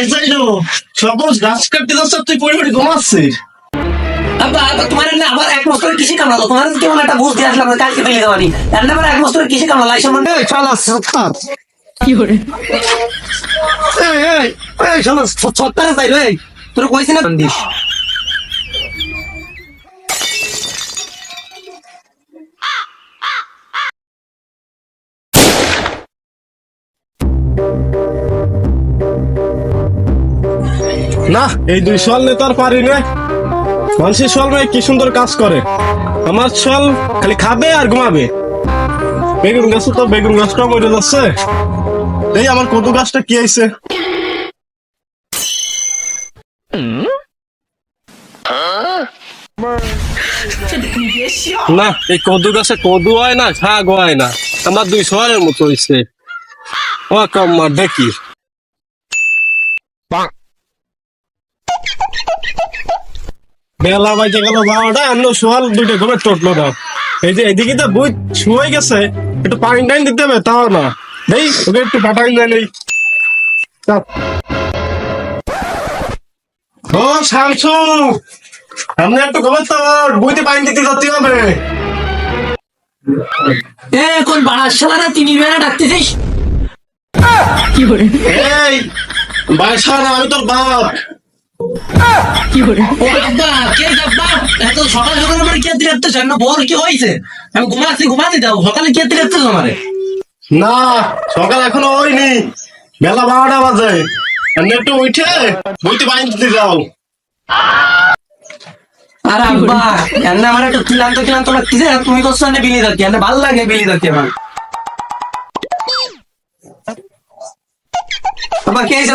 এসাইলো suppose গাছ কাটতে যাচ্ছ তুই পরিবারে ঘুমাচ্ছিস। আব্বা আব্বা তোমার না আবার এক বছরের কৃষি কামড়ালো তোমার কেমন একটা বুঝ দিয়ে আসলাম কালকে পেলে দেওয়ানি আবার এক বছরের কৃষি কামড়ালো এই সম্বন্ধে শালা সত্তার এই এই এই যাই রে তোর কইছি না না, এই দুই তো আর পারি না মানুষের সল ভাই কি সুন্দর কাজ করে। আমার সল খালি খাবে আর ঘুমাবে। বেগুন গাছ তো, বেগুন গাছটা মরে যাচ্ছে। এই আমার কদু গাছটা কি আইছে না, এই কদু গাছে কদু হয় না শাক হয় না। আমার দুই শহরের মতো হয়েছে। ও কম্মার দেখি। বেলা বাজে গেল বারোটা অন্য সোয়াল দুইটা ঘুমে টটলো না এই যে এদিকে তো বুঝ শুয়ে গেছে একটু পানি টাইম দিতে হবে তাও না। এই ওকে একটু পাঠাই দেয় নেই ও শামসু সামনে একটু ঘুমে তো বইতে পানি দিতে যেতে হবে। এ কোন বাড়ার শালারা তিনি বেলা ডাকতেছিস? এই বাসা না আমি তোর বাপ। আমার একটু আরে আব্বা এনে আমার একটু ক্লান্ত ক্লান্ত লাগতেছে তুমি করছ না বিলি যাচ্ছি এনে ভালো লাগে বিলি যাচ্ছি আমার। আব্বা, কে এসে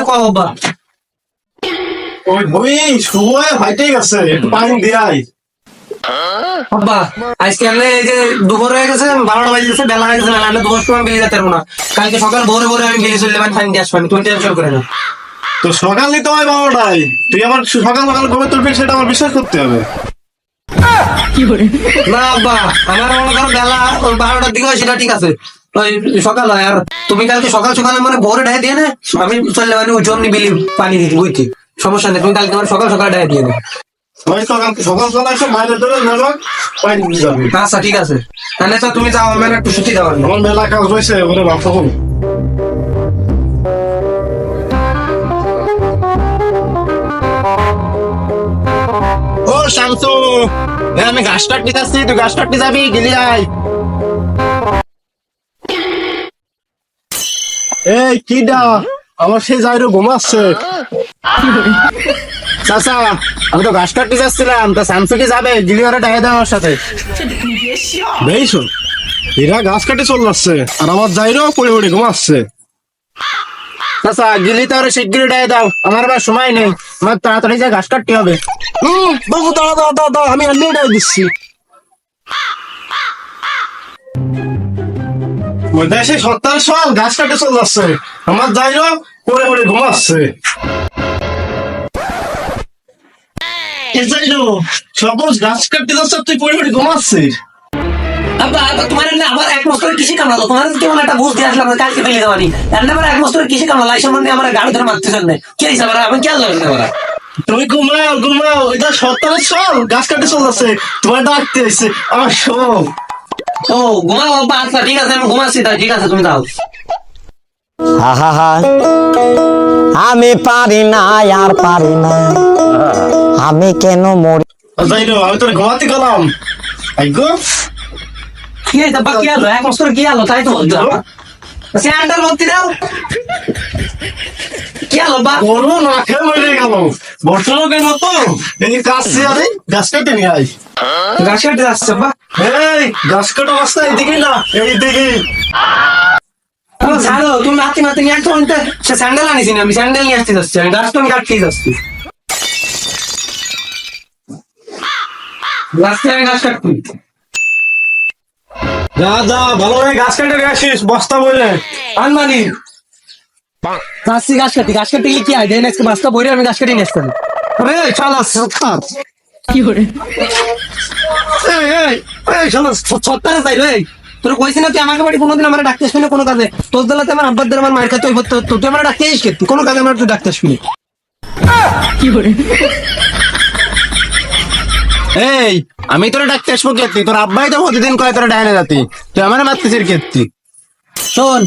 ওই বই শুয়ে ভাইটাই গেছে। একটু পানি দিয়াই। আব্বা আজকে এনে এই যে দুপুর হয়ে গেছে বারোটা বাজে গেছে বেলা হয়ে গেছে আমি দুপুর সময় বিলি যেতে পারব না। কালকে সকাল ভোরে ভোরে আমি বিলি চললে পানি দিয়ে আসব তুমি টেনশন করে না তো সকাল নিতে হয় বারোটায়। তুই আমার সকাল সকাল ঘুমে তুলবি সেটা আমার বিশ্বাস করতে হবে। না আব্বা আমার মনে করো বেলা ওই বারোটার দিকে হয় সেটা ঠিক আছে। ওই সকাল হয় আর তুমি কালকে সকাল সকালে মানে ভোরে ডাই দিয়ে না আমি চললে মানে ওই জন্য বিলি পানি দিতে বুঝছি সমস্যা নেই তুমি কালকে আমার সকাল সকাল ডাই দিয়ে দেবে আচ্ছা ঠিক আছে। তাহলে তো তুমি যাও আমার একটু ছুটি আমার মেলা কাজ রয়েছে ওরে বাপ ও শামসু এ, আমি ঘাস কাটতে যাচ্ছি তুই ঘাস কাটতে যাবি? গেলি আয়। এই কিডা আমার সেই যাইরো ঘুমাচ্ছে। চাচা আমি তো ঘাস কাটতে যাচ্ছিলাম তা শামসু যাবে আমার সাথে। বেশ এরা কাটে চলে যাচ্ছে আর আমার যাইরো পড়ে পড়ে ঘুমাচ্ছে। চাচা গিলি তো ডাকে দাও আমার আবার সময় নেই আমার তাড়াতাড়ি যে কাটতে হবে। হুম বাবু দাঁড়া দাঁড়া দাঁড়া দাঁড়া, আমি দিচ্ছি। দেশে সত্তর সাল গাছ কাটে চলে যাচ্ছে আমার যাইরো পড়ে পড়ে ঘুমাচ্ছে। গাছ কাটতে যাচ্ছে তুই ঘুমাচ্ছিস। আব্বা আব্বা, তোমার না আবার এক বছরের কৃষি কামড়ালো তোমার কেমন একটা বুঝ দিয়ে আসলাম কালকে পেলে দেওয়ানি রান্না আবার এক বছরের কৃষি কামড়ালো এই সম্বন্ধে আমার গাড়ি ধরে মারতে চান কে হিসাবে আমি কেন যাবেন না তুমি ঘুমাও ঘুমাও। এটা সত্তরের সাল গাছ কাটে চলে যাচ্ছে। তোমার ডাকতে আমার ও ঘুমাও আব্বা আচ্ছা ঠিক আছে আমি ঘুমাচ্ছি তাই ঠিক আছে তুমি যাও। আহা আমি পারি না আর পারি না। আমি কেন মরি? যাইরো আমি তোর ঘুমাতে গেলাম। কি কি এক বছর কি হলো? তাই তো বলছো আব্বা। স্যান্ডেল ভর্তি দাও। কি হলো বা গরু না খেয়ে মরে গেল। বর্তমানের মতো এই গাছ আরে গাছ কেটে নিয়ে আই গাছ কাটতে যাচ্ছে আব্বা। এই গাছ কাটা রাস্তা এইদিকে না এইদিকে তুমি ছাড়ো তুমি আমি তো সে স্যান্ডেল আনিছি না আমি স্যান্ডেল নিয়ে আসতে যাচ্ছি আমি গাছ আমি কাটতেই যাচ্ছি। গাছতে আমি গাছ কাটছি। যা যা ভালো করে গাছ কেটে আসিস বস্তা বললে আনমানি যাচ্ছি গাছ কাটি গাছ কাটি কি হয়? দেন আজকে মাছটা বইরে আমি গাছ কাটি নিয়ে আসতাম আরে শালা সত্তার এই এই এই শালা ছত্তারে যাই রে তোর কইছি না তুই আমাকে বাড়ি কোনোদিন আমার ডাকতে শুনে কোনো কাজে? তোর দলাতে আমার আব্বার দ্বারা আমার মায়ের কাছে তুই আমার ডাকতে আসিস তুই কোনো কাজে আমার তুই ডাকতে শুনি এই আমি তোরা ডাকতে আসব কেত্তি তোর আব্বাই তো প্রতিদিন কয় তোরা ডায়নে যাতি তুই আমার মারতেছিস কেত্তি শোন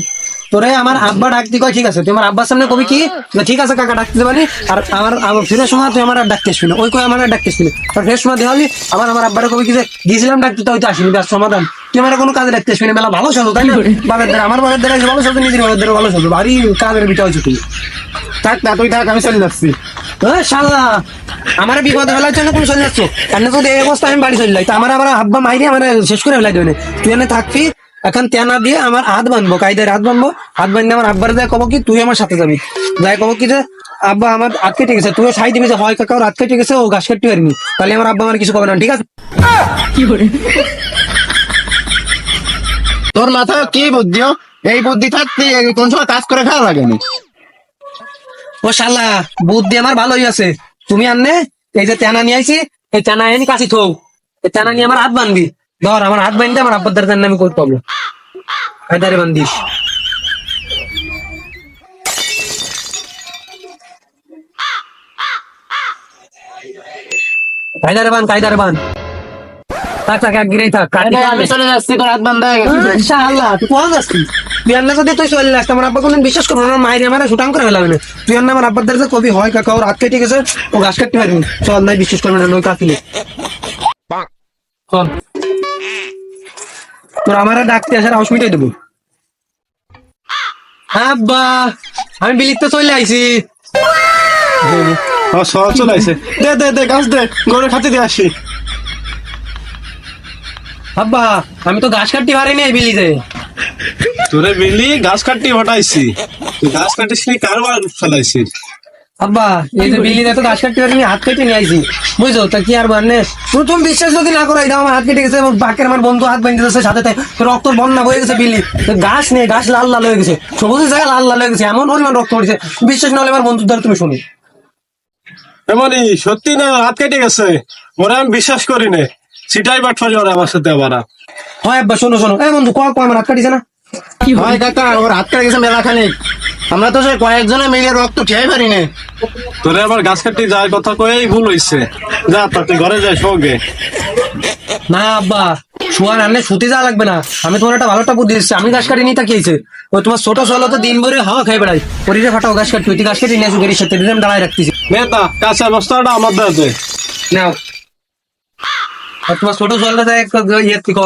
তোরে আমার আব্বা ডাকতে কয় ঠিক আছে? তুই আমার আব্বার সামনে কবি কি? না ঠিক আছে কাকা ডাকতে পারি আর আমার আমার ফেরার সময় তুই আমার আর ডাকতে শুনে ওই কয় আমার আর ডাকতে শুনে আর ফেরার সময় দেওয়ালি আবার আমার আব্বারে কবি কি যে গিয়েছিলাম ডাকতে তো হয়তো আসিনি সমাধান। তুই আমার কোনো কাজে ডাকতে শুনে মেলা ভালো চলো তাই না? বাবার দ্বারা আমার বাবার দ্বারা ভালো চলতো নিজের বাবার দ্বারা ভালো চলতো ভারী কাজের বিটা হয়েছে তুই থাক না তুই থাক আমি চলে যাচ্ছি। হ্যাঁ শালা আমার বিপদে ফেলার জন্য তুমি চলে যাচ্ছ। কেন তো এই অবস্থা আমি বাড়ি চলে যাই। তা আমার আমার আব্বা মাইরে আমার শেষ করে ফেলাই দেবে তুই এনে থাকবি এখন তেনা দিয়ে আমার হাত বানবো কায়দায় হাত বানবো হাত বান্ধে আমার আব্বার যায় কব কি তুই আমার সাথে যাবি। যাই কব কি যে আব্বা আমার হাত কেটে গেছে। তুই সাই দিবি যে হয় কাকা ওর হাত কেটে গেছে ও গাছ কাটতে পারিনি। তাহলে আমার আব্বা আমার কিছু কবে না ঠিক আছে? তোর মাথা কি বুদ্ধি এই বুদ্ধি থাকতে কোন সময় কাজ করে খাওয়া লাগেনি? ও শালা, বুদ্ধি আমার ভালোই আছে। তুমি আননে এই যে তেনা নিয়ে আইছি, এই তেনা এনে কাছি থৌ এই তেনা নিয়ে আমার হাত বানবি। ধর, আমার হাত বানতে আমার আব্বার দ্বারা আমি করতে পারব কায়দারে বান্দিস কায়দারে বান কায়দারে বান। থাক থাক এক গিরেই থাক কায়দা আমি চলে যাচ্ছি তোর হাত বান্ধা হয়ে ইনশাআল্লাহ তুই যাচ্ছিস? যদি তুই চলে আসতে আমার আব্বা কোনদিন বিশ্বাস করব না মায়ের আমার সুটাং করে ফেলাবে না। তুই আন্না আমার আব্বার দ্বারা কবি হয় কাকা ওর হাত কেটে গেছে ও গাছ কাটতে পারবি চল নাই বিশ্বাস করবে না নই কাকিলে চল। তোর আমার ডাকতে আসার মিটাই দেবো। আব্বা আমি বিলিতে চলে আইছি। ও সব চলে আইছে। দে দে দে গাছ দে গরু খাতে দিয়ে আসি। আব্বা আমি তো গাছ কাটতে পারিনি এই বিলিতে। তোরে বিলি গাছ কাটি হটাইছি গাছ কাটিস নি কারবার ফেলাইছি আব্বা এই যে বিল্লি তো গাছ কাটতে পারিনি হাত কেটে নিয়ে আইছি। বুঝছ? তা কি আর বান্নে প্রথম বিশ্বাস যদি না করাই দাও আমার হাত কেটে গেছে বাকের আমার বন্ধু হাত বেঁধে দিয়েছে সাথে রক্ত বন্যা হয়ে গেছে বিলি। গাছ নিয়ে গাছ লাল লাল হয়ে গেছে। সবুজ জায়গায় লাল লাল হয়ে গেছে এমন পরিমাণ রক্ত পড়েছে। বিশ্বাস না হলে আমার বন্ধুর দ্বারা তুমি শুনি। এমনই সত্যি না হাত কেটে গেছে? ওরা আমি বিশ্বাস করি নে সিটাই বাট ফাজি ওরা আমার সাথে আবার হয় আব্বা শোনো শোনো। এই বন্ধু কয় কয় আমার হাত কাটিছে না। হয়? কাকা ওর হাত কেটে গেছে মেলা খানিক আমরা তো সে কয়েকজনে মিলে রক্ত খেয়ে পারি না। তোরে আবার গাছ কাটি যাওয়ার কথা কয়েই ভুল হইছে। যা তা তুই ঘরে যাই সঙ্গে না আব্বা শোয়া রান্নে শুতে যাওয়া লাগবে না। আমি তোমার একটা ভালো একটা বুদ্ধি দিচ্ছি। আমি গাছ কাটি নিয়ে তাকিয়েছে ওই তোমার ছোট ছোট তো দিন ভরে হাওয়া খাই বেড়াই পরিরে ফাটাও গাছ কাটতে তুই গাছ কাটি নিয়ে আসো গাড়ির সাথে। দাঁড়ায় রাখতেছি। নেতা কাঁচা বস্তাটা আমার দাঁড়াতে নাও। তোমার ছোট চলটা যায় ইয়ে থেকে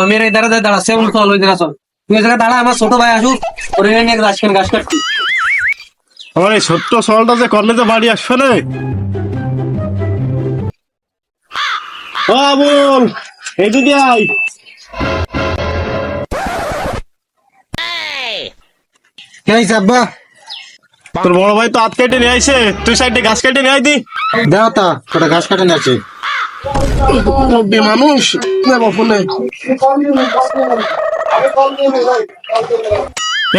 দাঁড়া সেমন চল ওই জায়গা চল। তুই দাঁড়া আমার ছোট ভাই আসুক ওরে নিয়ে গাছ কেন গাছ কাটতি আমার এই ছোট্ট সলটা যে কর্নেতে বাড়ি আসবে ও আবুল এই দিদি আই আব্বা? তোর বড় ভাই তো হাত কেটে নিয়ে আইছে তুই সাইডে গাছ কেটে নিয়ে আই দি। দেও তা ঘাস কাটে নিয়েছে রব্বি মানুষ নেব ফোনে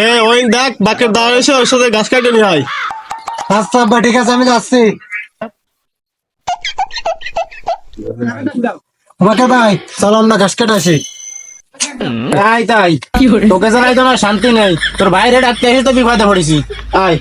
এ ওই দেখ বাকের দাঁড় এসে ওর সাথে গাছ কেটে নিয়ে আয়। আচ্ছা আব্বা ঠিক আছে আমি যাচ্ছি। আমাকে ভাই চলো আমরা ঘাস কেটে আসি। তাই তাই তোকে জানাই তো না শান্তি নেই। তোর বাইরে ডাকতে এসে তো বিপদে পড়েছি। আয়।